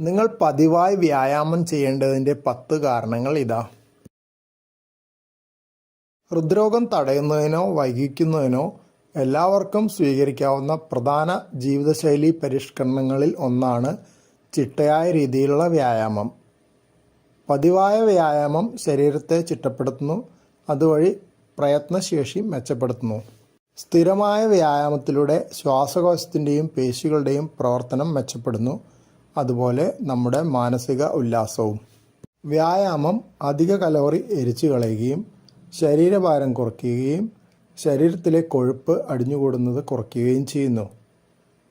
നിങ്ങൾ പതിവായി വ്യായാമം ചെയ്യേണ്ടതിന്റെ പത്ത് കാരണങ്ങൾ ഇതാ. ഹൃദ്രോഗം തടയുന്നതിനോ വൈകിക്കുന്നതിനോ എല്ലാവർക്കും സ്വീകരിക്കാവുന്ന പ്രധാന ജീവിതശൈലി പരിഷ്കരണങ്ങളിൽ ഒന്നാണ് ചിട്ടയായ രീതിയിലുള്ള വ്യായാമം. പതിവായ വ്യായാമം ശരീരത്തെ ചിട്ടപ്പെടുത്തുന്നു അതുവഴി പ്രയത്നശേഷി മെച്ചപ്പെടുത്തുന്നു. സ്ഥിരമായ വ്യായാമത്തിലൂടെ ശ്വാസകോശത്തിന്റെയും പേശികളുടെയും പ്രവർത്തനം മെച്ചപ്പെടുന്നു അതുപോലെ നമ്മുടെ മാനസിക ഉല്ലാസവും. വ്യായാമം അധിക കലോറി എരിച്ചു കളയുകയും ശരീരഭാരം കുറയ്ക്കുകയും ശരീരത്തിലെ കൊഴുപ്പ് അടിഞ്ഞുകൂടുന്നത് കുറയ്ക്കുകയും ചെയ്യുന്നു.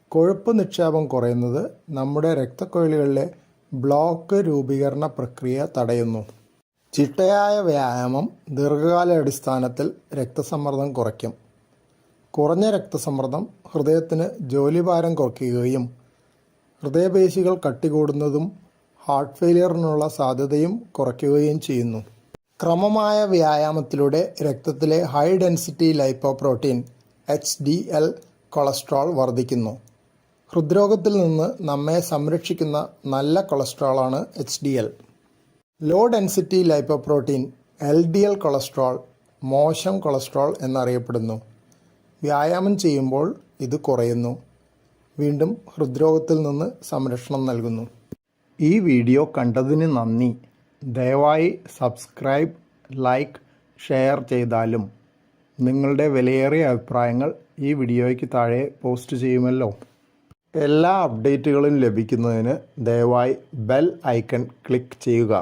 കൊഴുപ്പ് നിക്ഷേപം കുറയുന്നത് നമ്മുടെ രക്തക്കൊഴലുകളിലെ ബ്ലോക്ക് രൂപീകരണ പ്രക്രിയ തടയുന്നു. ചിട്ടയായ വ്യായാമം ദീർഘകാലാടിസ്ഥാനത്തിൽ രക്തസമ്മർദ്ദം കുറയ്ക്കും. കുറഞ്ഞ രക്തസമ്മർദ്ദം ഹൃദയത്തിന് ജോലിഭാരം കുറയ്ക്കുകയും ഹൃദയപേശികൾ കട്ടികൂടുന്നതും ഹാർട്ട് ഫെയിലിയറിനുള്ള സാധ്യതയും കുറയ്ക്കുകയും ചെയ്യുന്നു. ക്രമമായ വ്യായാമത്തിലൂടെ രക്തത്തിലെ high density lipoprotein H D L cholesterol വർദ്ധിക്കുന്നു. ഹൃദ്രോഗത്തിൽ നിന്ന് നമ്മെ സംരക്ഷിക്കുന്ന നല്ല കൊളസ്ട്രോളാണ് H D L low density lipoprotein L D L cholesterol മോശം കൊളസ്ട്രോൾ എന്നറിയപ്പെടുന്നു. വ്യായാമം ചെയ്യുമ്പോൾ ഇത് കുറയുന്നു. വീണ്ടും ഹൃദ്രോഗത്തിൽ നിന്ന് സംരക്ഷണം നൽകുന്നു. ഈ വീഡിയോ കണ്ടതിന് നന്ദി. ദയവായി സബ്സ്ക്രൈബ് ലൈക്ക് ഷെയർ ചെയ്താലും നിങ്ങളുടെ വിലയേറിയ അഭിപ്രായങ്ങൾ ഈ വീഡിയോയ്ക്ക് താഴെ പോസ്റ്റ് ചെയ്യുമല്ലോ. എല്ലാ അപ്ഡേറ്റുകളും ലഭിക്കുന്നതിന് ദയവായി ബെൽ ഐക്കൺ ക്ലിക്ക് ചെയ്യുക.